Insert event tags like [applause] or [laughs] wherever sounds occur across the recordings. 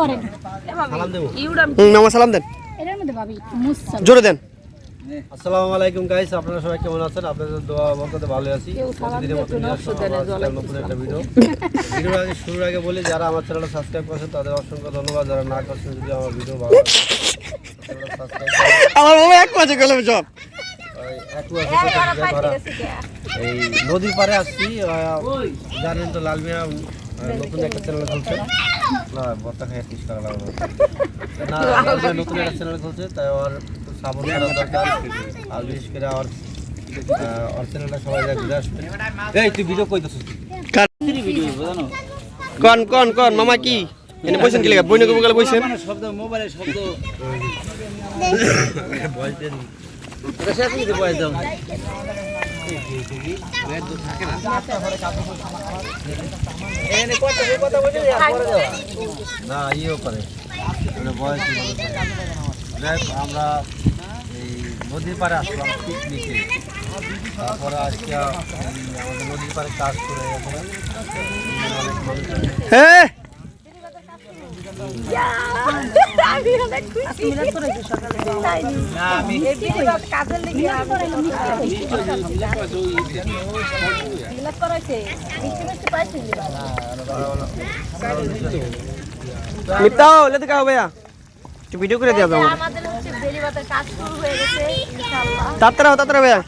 করেন। মামা সালাম দেন। জোরে দেন। আসসালামু আলাইকুম গাইস আপনারা সবাই কেমন আছেন? আপনাদের দোয়া বরকতে ভালো আছি। প্রতিদিনের মতো নতুন একটা ভিডিও ভিডিওর আগে শুরুর আগে বলি যারা আমার চ্যানেলটা সাবস্ক্রাইব করেছেন তাদের অসংখ্য ধন্যবাদ। যারা না করছেন যদি আমার ভিডিও ভালো আমার মামা এক মাঝে গেলাম সব। এই নদীর পাড়ে আসছি জানেন তো লালমিয়া নতুন একটা চ্যানেল খুলছে। না বর্তা খাই করা লাগবে। না [laughs] নতুন একটা চ্যানেল খুলছে তাই ওর একটু সাপোর্ট করা দরকার। আর বিশেষ করে আহ, ওর চ্যানেলটা সবাই যা ঘুরে আসবে এই তুই ভিডিও কই দিছিস? কন কন কন মামা কি? এনে বইছেন কি লেগে? বইনে কবে গেলে বইছেন শব্দ মোবাইলে শব্দ। ভয়েস দেন এটা দিতে বয়স দাও। না, ইয়েও করে। বয়স যাই আমরা এই নদীর পাড়ে আসলাম পিকনিকে তারপরে আজকে আমাদের নদীর পাড়ে কাজ করে অনেক না আমি লেতে একটু ভিডিও করে দিয়া দাও। আমাদের হচ্ছে বেরিবাতের কাজ শুরু হয়ে গেছে ইনশাআল্লাহ তাড়াতাড়ি তাড়াতাড়ি ভাইয়া।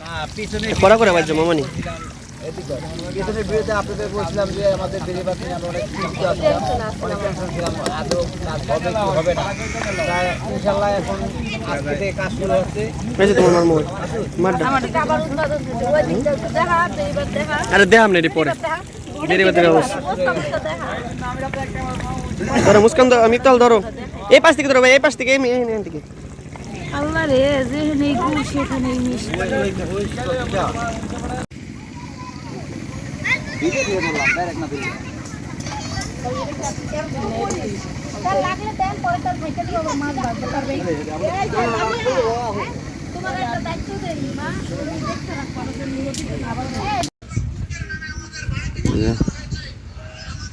না পিছনে করা মামানি। পিছনের ভিডিওতে আপনাদের বলছিলাম যে আমাদের ডেলিভার নিয়ে আমরা অনেক চিন্তিত আছিলাম অনেক টেনশন ছিলাম আদৌ কাজ হবে কি হবে না। তাই ইনশাল্লাহ এখন আজকে থেকে কাজ শুরু হচ্ছে। এই যে তোমার মারমু মারডা এটা আবার উৎপাদন হচ্ছে ওই দিকটা একটু দেখা বেরিবাত দেখা। আরে দেখাম না পরে। দেখা। দেরি বাতে অবস্থা মোস্তামিটা দেখা। ধরো মুস্কান ধরো মিতাল ধরো। এই পাশ থেকে ধরো ভাই এই পাশ থেকে এই আল্লাহ রে যেখানে গুড় সেখানে মিষ্টি। ভিডিও দিয়ে বললাম ডাইরেক্ট না ভিডিও।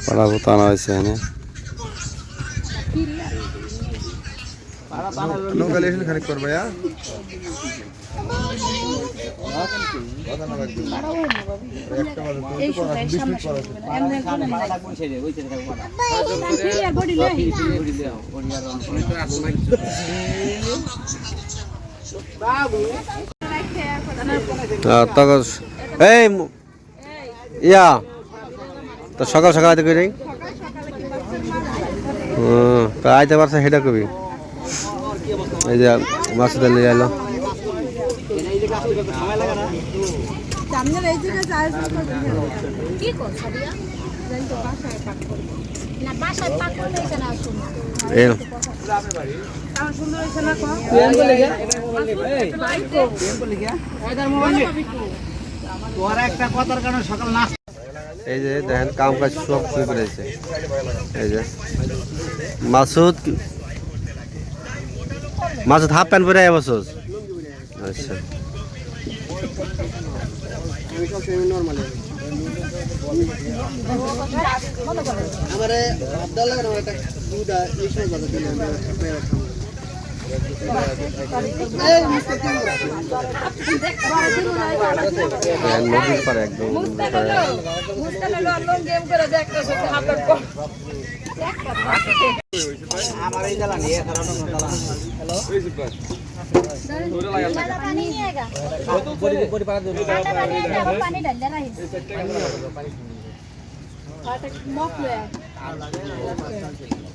পাড়া বোতানো হয়েছে এখানে সামনে সামনে এমন একজন পাড়াটা কোন সাইডে ওই সাইডে থাকব না সিরিয়া বডি লই ভিডিও দাও ওর ইয়ার তখন এই ইয়া তো সকাল সকাল আইতে করি হুম তো আইতে পারছে সেটা কবি। এই যে মাসুদ আলী আইলো। কি আসুন। এই তোর একটা কথার কারণে সকাল নাচ এই যে দেখেন কাম কাজ সব শুরু করেছে এই যে। মাসুদ মাসুদ হাফ প্যান্ট পরে বসছ আচ্ছা। দেখেন নদীর পারে একদম নদীর দুধ আমার এই জ্বালা নিয়ে কারণ পানি নিয়ে গা পরিবার ঠান্ডা পানি নিয়ে আবার পানি ঢাললে রাখিস মক লয়ে আলু তুলতে বুঝেন আমি আলু আমি তো যাই বাবু তোমরা বাসায় যাও এই যে নিয়ে যাচ্ছে মাছ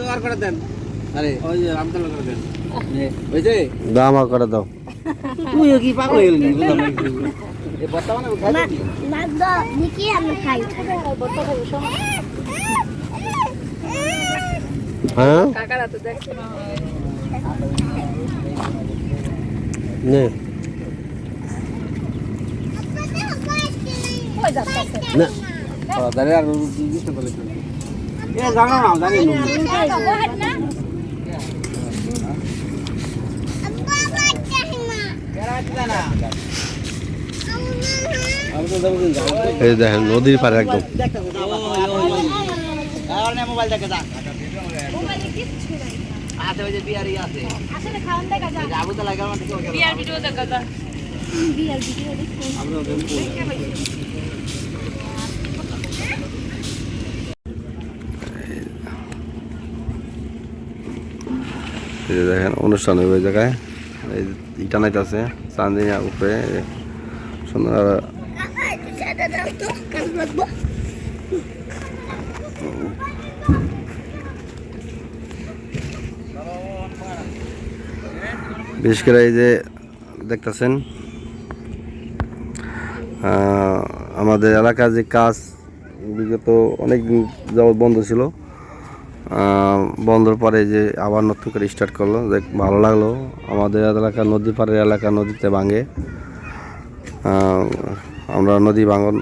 আর করে দেন। আর। ওই যে করে দেন। ওই যে? দাম আর করে দাও। তুই কি পাগল হয়ে গেলি? না বর্তমানে উঠাই দিবি না দা নিকি আমি খাই। বড় খাই হ্যাঁ কাকারা তো দেখছে নে না দাঁড়িয়ে আর এ জানো না জানি না আমি তো যাব কিন্তু এই দেখেন নদীর পাড়ে একদম মোবাইল দেখে যা আছে ওই যে বিয়ারি আছে আসলে খাওয়ান দেখা যায় আবু তো লাগার মাঠে বিয়ার ভিডিও দেখা যায় বিয়ার ভিডিও দেখুন এই দেখেন, অনুষ্ঠান হবে ওই জায়গায়। এই ইটা নাইতেছে, চান্দিনা উপরে। সুন্দর বিশেষ করে এই যে দেখতেছেন আমাদের এলাকার যে কাজ বিগত অনেক দিন যাবৎ বন্ধ ছিল। বন্ধর পরে যে আবার নতুন করে স্টার্ট করল, দেখ, ভালো লাগল। আমাদের এলাকা নদী পাড়ের এলাকা নদীতে ভাঙে। আমরা নদী ভাঙন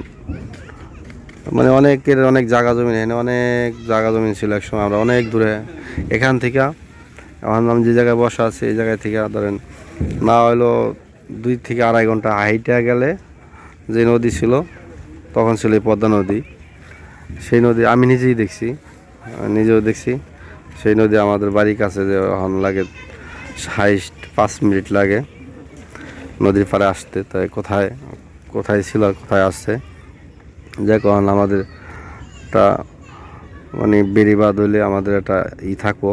মানে অনেকের অনেক জায়গা জমি এখানে অনেক জায়গা জমি ছিল একসময়, আমরা অনেক দূরে। এখান থেকে এখন আমি যে জায়গায় বসা আছি, এই জায়গায় থেকে ধরেন, না হলো দুই থেকে আড়াই ঘণ্টা হাইটে গেলে যে নদী ছিল, তখন ছিল এই পদ্মা নদী। সেই নদী আমি নিজেই দেখছি। নিজেও দেখছি। সেই নদী আমাদের বাড়ির কাছে যে এখন লাগে হাইস্ট পাঁচ মিনিট লাগে নদীর পাড়ে আসতে। তাই কোথায় কোথায় ছিল কোথায় আসছে? যে কখন আমাদের একটা মানে বেরিবাদ হইলে আমাদের একটা ই থাকব,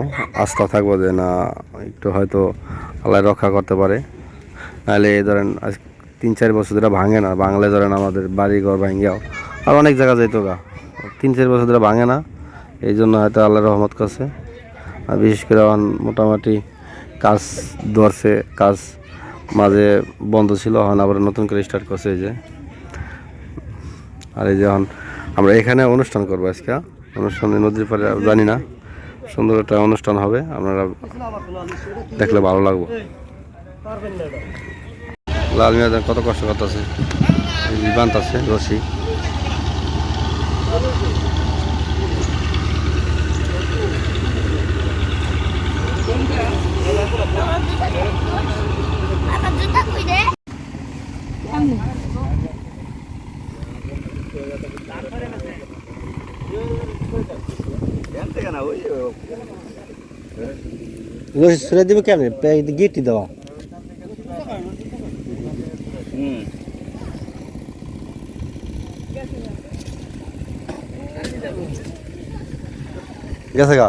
আস্থা থাকব যে না, একটু হয়তো আল্লাহ রক্ষা করতে পারে। নাহলে এই ধরেন তিন চার বছর ধরে ভাঙে না। বাংলায় ধরেন আমাদের বাড়ি ঘর ভাঙ্গিয়াও আর অনেক জায়গা যাইতো গা। তিন চার বছর ধরে ভাঙে না। এই জন্য হয়তো আল্লাহ রহমত করছে। আর বিশেষ করে এখন মোটামুটি কাজ ধরছে, কাজ মাঝে বন্ধ ছিল, এখন আবার নতুন করে স্টার্ট করছে এই যে। আর এই যে এখন আমরা এখানে অনুষ্ঠান করব আজকে অনুষ্ঠানে নদীর পাড়ে জানি না। সুন্দর একটা অনুষ্ঠান হবে, আপনারা দেখলে ভালো লাগবো। লাল মিয়া কত কষ্ট করতেছে? বান্ত আছে রশি রশি ছেড়ে দিবে কেমন? গিটটি দেওয়া। গেছে গা?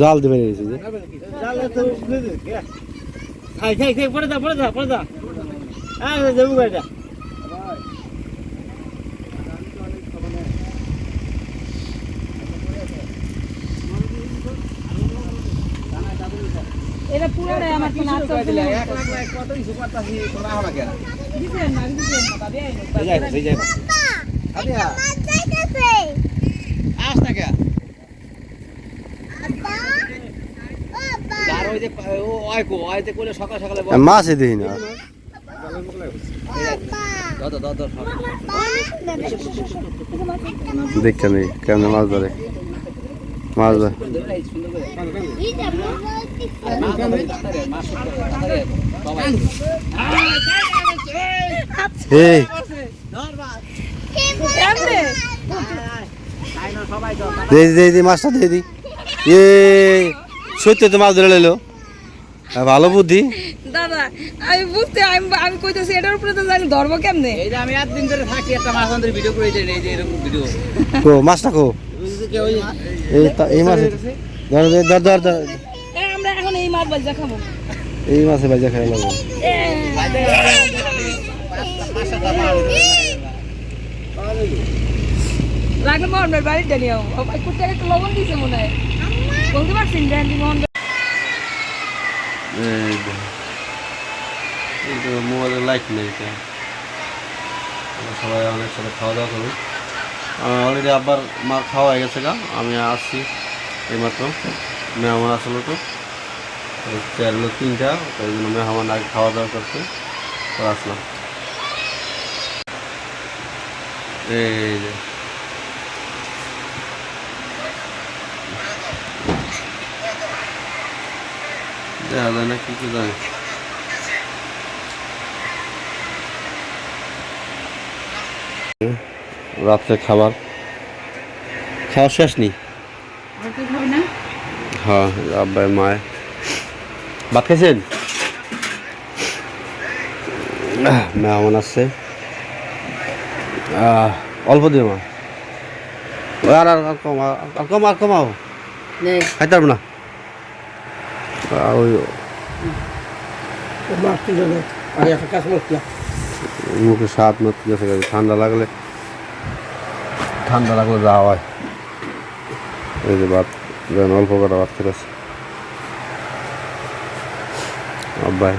জাল দিবে গেছে যে। খাই খাই খাই পড়ে যা পড়ে যা পড়ে যা। আর যাব গাড়িটা এটা পুরোটাই আমার তো নাচ চলছিল কত কিছু করতাছি তোরা হবে কেন? দিছেন না দিছেন না ভাবি এই যাই যাই কে আর ওই যে ও আয় কো আয় তে কোলে সকাল সকালে বল মাছই দেখি না। দাদা দাদা দেখতে নেই কেমন মাছ ধরে। মাছ ধরে। মাছটা দিয়ে দিই এ সত্যি তো মাছ ধরে লইলো। ভালো বুদ্ধি। দাদা আমি বুঝতে আমি আমি কইতেছি এটার উপরে তো জানি ধরবো কেমনে? এই যে আমি একদিন ধরে থাকি একটা মাছ আমাদের ভিডিও করে দিই এই যে এরকম ভিডিও কো মাছটা কো। এই এই মাছ ধর ধর ধর ধর ধর। আমরা এখন এই মাছ বাজা খাব। এই মাছে বাজা খাই লাগবো। লাগলে মোহনের বাড়িটা নিয়ে কুত্তে একটু লবণ দিছে মনে হয়। বলতে পারছেন দেন মোহন এই যে। তো মোবাইলের লাইট নেই এটা। সবাই অনেক সাথে খাওয়া দাওয়া করি অলরেডি আবার মা খাওয়া হয়ে গেছে গা। আমি আসছি এইমাত্র মেহমান আসলো তো চেয়ার হলো তিনটা তাই জন্য মেহমান আগে খাওয়া দাওয়া করছে তো আসলাম এই যে। দেখা যায় না কি কি যায় রাত্রে খাবার। খাওয়া শেষ নি? হ্যাঁ আব্বাই মায়। ভাত খাইছেন? মেহমান আসছে। অল্প দিয়ে মা। আর আর আর কমাও আর কমাও আর কমাও। খাইতে পারব না? মুখে স্বাদ মত গেছে গেছে ঠান্ডা লাগলে ঠান্ডা লাগলে যা হয়। এই যে ভাত যেন অল্প কটা ভাত খেতেছে আব্বাই।